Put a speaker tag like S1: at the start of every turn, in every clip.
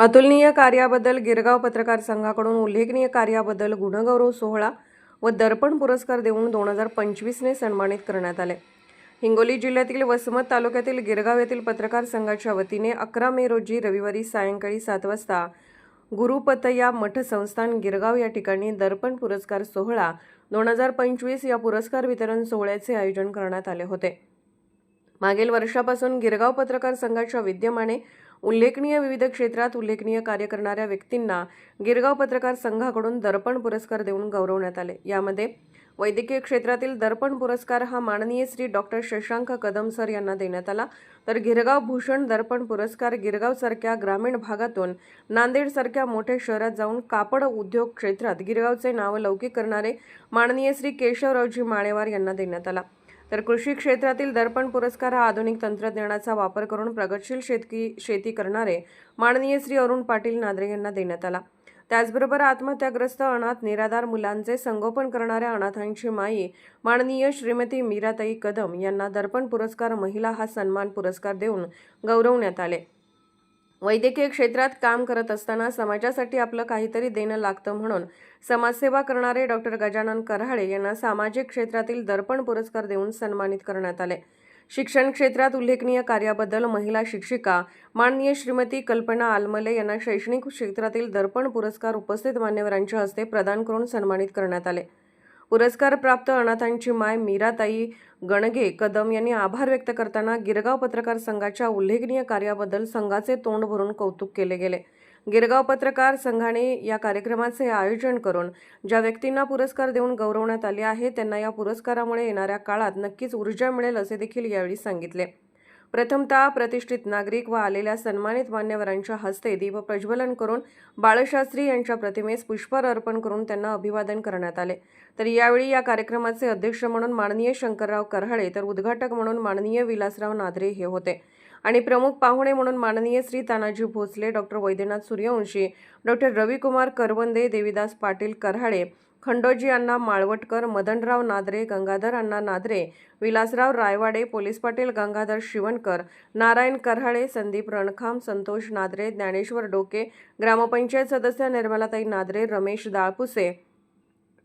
S1: अतुलनीय कार्याबद्दल गिरगाव पत्रकार संघाकडून उल्लेखनीय कार्याबद्दल गुणगौरव सोहळा व दर्पण पुरस्कार देऊन दोन हजार पंचवीसने सन्मानित करण्यात आले. हिंगोली जिल्ह्यातील वसमत तालुक्यातील गिरगाव येथील पत्रकार संघाच्या वतीने अकरा मे रोजी रविवारी सायंकाळी सात वाजता गुरुपतया मठ संस्थान गिरगाव या ठिकाणी दर्पण पुरस्कार सोहळा दोन हजार पंचवीस या पुरस्कार वितरण सोहळ्याचे आयोजन करण्यात आले होते. मागील वर्षापासून गिरगाव पत्रकार संघाच्या विद्यमाने उल्लेखनीय विविध क्षेत्रात उल्लेखनीय कार्य करणाऱ्या व्यक्तींना गिरगाव पत्रकार संघाकडून दर्पण पुरस्कार देऊन गौरवण्यात आले. यामध्ये वैद्यकीय क्षेत्रातील दर्पण पुरस्कार हा माननीय श्री डॉक्टर शशांक कदम सर यांना देण्यात आला. तर गिरगाव भूषण दर्पण पुरस्कार गिरगावसारख्या ग्रामीण भागातून नांदेडसारख्या मोठ्या शहरात जाऊन कापड उद्योग क्षेत्रात गिरगावचे नाव लौकिक करणारे माननीय श्री केशवरावजी माळेवार यांना देण्यात आला. तर कृषी क्षेत्रातील दर्पण पुरस्कार हा आधुनिक तंत्रज्ञानाचा वापर करून प्रगतशील शेतकी शेती करणारे माननीय श्री अरुण पाटील नादरे यांना देण्यात आला. त्याचबरोबर आत्महत्याग्रस्त अनाथ निराधार मुलांचे संगोपन करणाऱ्या अनाथांची माई माननीय श्रीमती मीराताई कदम यांना दर्पण पुरस्कार महिला हा सन्मान पुरस्कार देऊन गौरवण्यात आले. वैद्यकीय क्षेत्रात काम करत असताना समाजासाठी आपलं काहीतरी देणं लागतं म्हणून समाजसेवा करणारे डॉक्टर गजानन कराळे यांना सामाजिक क्षेत्रातील दर्पण पुरस्कार देऊन सन्मानित करण्यात आले. शिक्षण क्षेत्रात उल्लेखनीय कार्याबद्दल महिला शिक्षिका माननीय श्रीमती कल्पना आलमले यांना शैक्षणिक क्षेत्रातील दर्पण पुरस्कार उपस्थित मान्यवरांच्या हस्ते प्रदान करून सन्मानित करण्यात आले. पुरस्कार प्राप्त अनाथांची माय मीराताई गणगे कदम यांनी आभार व्यक्त करताना गिरगाव पत्रकार संघाच्या उल्लेखनीय कार्याबद्दल संघाचे तोंड भरून कौतुक केले गेले. गिरगाव पत्रकार संघाने या कार्यक्रमाचे आयोजन करून ज्या व्यक्तींना पुरस्कार देऊन गौरवण्यात आले आहे त्यांना या पुरस्कारामुळे येणाऱ्या काळात नक्कीच ऊर्जा मिळेल असे देखील यावेळी सांगितले. प्रथमतः प्रतिष्ठित नागरिक व आलेल्या सन्मानित मान्यवरांच्या हस्ते दीप प्रज्वलन करून बाळशास्त्री यांच्या प्रतिमेस पुष्पहार अर्पण करून त्यांना अभिवादन करण्यात आले. तर यावेळी या कार्यक्रमाचे अध्यक्ष म्हणून माननीय शंकरराव करहाळे तर उद्घाटक म्हणून माननीय विलासराव नादरे हे होते. आणि प्रमुख पाहुणे म्हणून माननीय Shri Tanaji Bhosale doctor Vaidyanath Suryavanshi doctor Ravikumar Karvande Devidas Patil Karhale Khandoji Anna Malvatkar Madanrao Nadre Gangadhar Anna Nadre Vilasrao Raiwade police Patil Gangadhar Shivankar Narayan Karhale Sandeep Rankham Santosh Nadre Dnyaneshwar Doke gram panchayat सदस्य निर्मलाताई नादरे रमेश दाळपुसे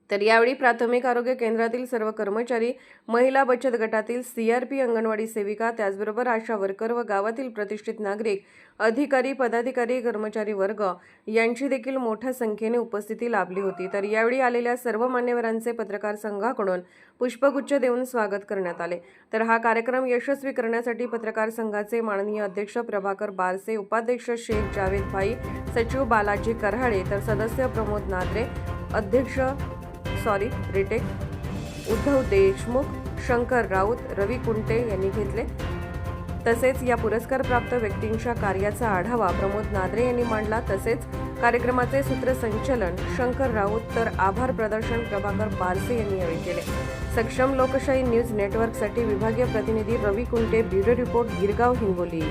S1: तर यावेळी प्राथमिक आरोग्य केंद्रातील सर्व कर्मचारी महिला बचत गटातील सीआरपी अंगणवाडी सेविका त्याचबरोबर आशा वर्कर व गावातील प्रतिष्ठित नागरिक अधिकारी पदाधिकारी कर्मचारी वर्ग यांची देखील मोठ्या संख्येने उपस्थिती लाभली होती. तर यावेळी आलेल्या सर्व मान्यवरांचे पत्रकार संघाकडून पुष्पगुच्छ देऊन स्वागत करण्यात आले. तर हा कार्यक्रम यशस्वी करण्यासाठी पत्रकार संघाचे माननीय अध्यक्ष प्रभाकर बारसे उपाध्यक्ष शेख जावेद भाई सचिव बालाजी कऱ्हाळे तर सदस्य प्रमोद नादरे अध्यक्ष सॉरी रिटेक उद्धव देशमुख शंकर राऊत रवी कुंटे यांनी घेतले. तसेच या पुरस्कार प्राप्त व्यक्तींच्या कार्याचा आढावा प्रमोद नादरे यांनी मांडला. तसेच कार्यक्रमाचे सूत्रसंचलन शंकर राऊत तर आभार प्रदर्शन प्रभाकर बारसे यांनी यावेळी केले. सक्षम लोकशाही न्यूज नेटवर्कसाठी विभागीय प्रतिनिधी रवी कुंटे ब्युरो रिपोर्ट गिरगाव हिंगोली.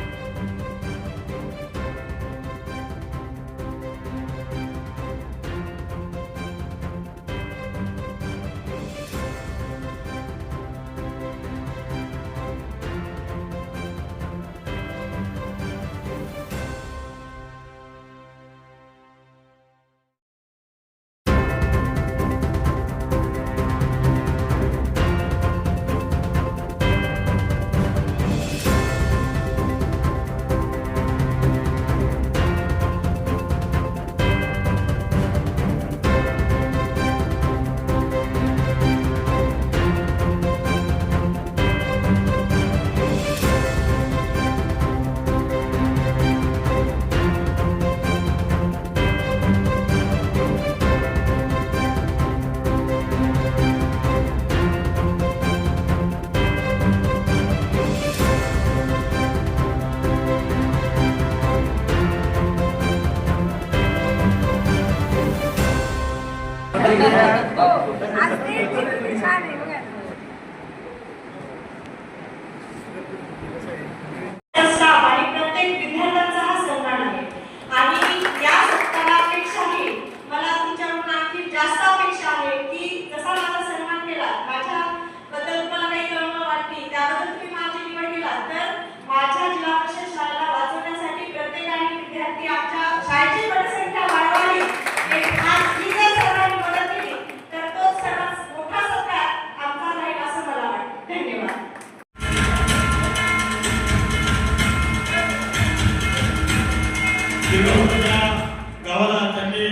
S2: गावाला त्यांनी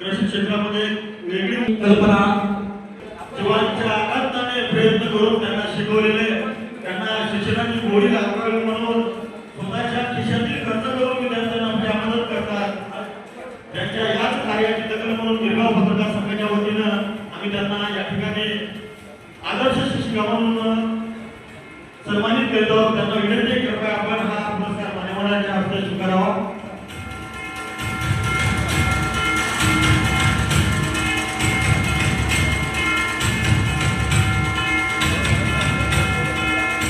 S2: कृषी क्षेत्रामध्ये वेगळी कल्पना
S3: जीवांच्या अर्थाने प्रयत्न करून त्यांना शिकवलेले त्यांना शिक्षणाची गोडी लागवावी म्हणून स्वतःच्या खिशातील खर्च मदत करतात. त्यांच्या याच कार्याची दखल म्हणून निर्भाव वतीनं आम्ही त्यांना या ठिकाणी आदर्श शिक्षिका म्हणून सन्मानित करतो त्यांना विनंती करतो आपण हा पुरस्कार मान्यवरांच्या हस्ते स्वीकारावा.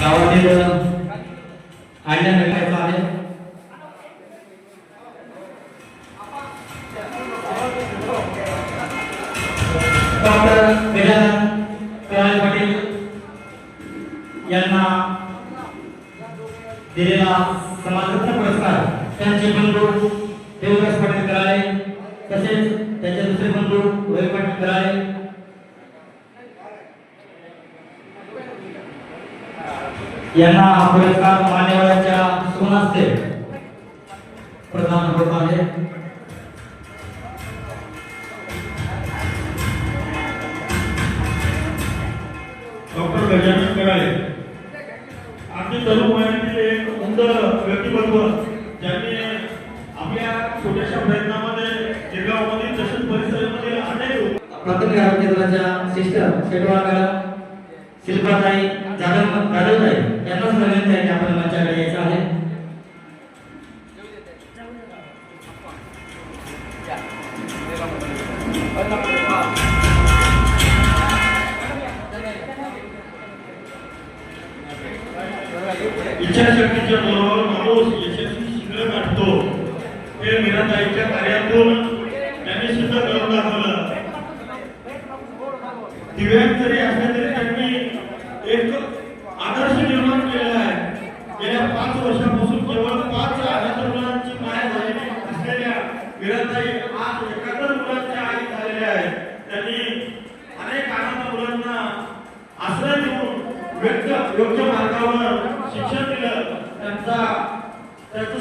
S2: गावातील आयडन भेटायचं आहे डॉक्टर गजानन पाटील यांना दिलेला समाजरत्न पुरस्कार. त्यांचे बंधू देवदास पाटील कराळे तसेच त्यांचे दुसरे बंधू रोहित पाटील कराळे यांना हा पुरस्कार मान्यवरांच्या सुनास्ते प्रदान होत आहे.
S3: डॉक्टर गजानन कराळे आमचे तरुण वयातील एक उंद व्यक्तिमत्व ज्यांनी आपल्या छोट्याशा प्रयत्नामध्ये गिरगावमध्ये तसेच परिसरामध्ये अनेक
S2: प्राथमिक आरोग्य केंद्राच्या सिस्टर शेटवाळ मॅडम शिल्पाताई जाधव जाधवताई यांनाच विनंती आहे की आपण मंचाकडे यायचं आहे.
S3: इच्छाशक्तीच्या बरोबर माणूस यशस्वी शिखर काढतो हे मीराताईच्या कार्यातून त्यांनी सुद्धा करून दाखवलं. दिव्यांतरी जरी असले तरी त्यांनी एक आदर्श निर्माण केलेला आहे गेल्या पाच वर्षापासून केवळ पाच अनाथ मुलांची माया झालेली असलेल्या मीराताई आज एकाहत्तर मुलांच्या आई झालेल्या आहेत त्यांनी अनेक अनाथ मुलांना आश्रय देऊन योग्य त्यांचा त्यांचं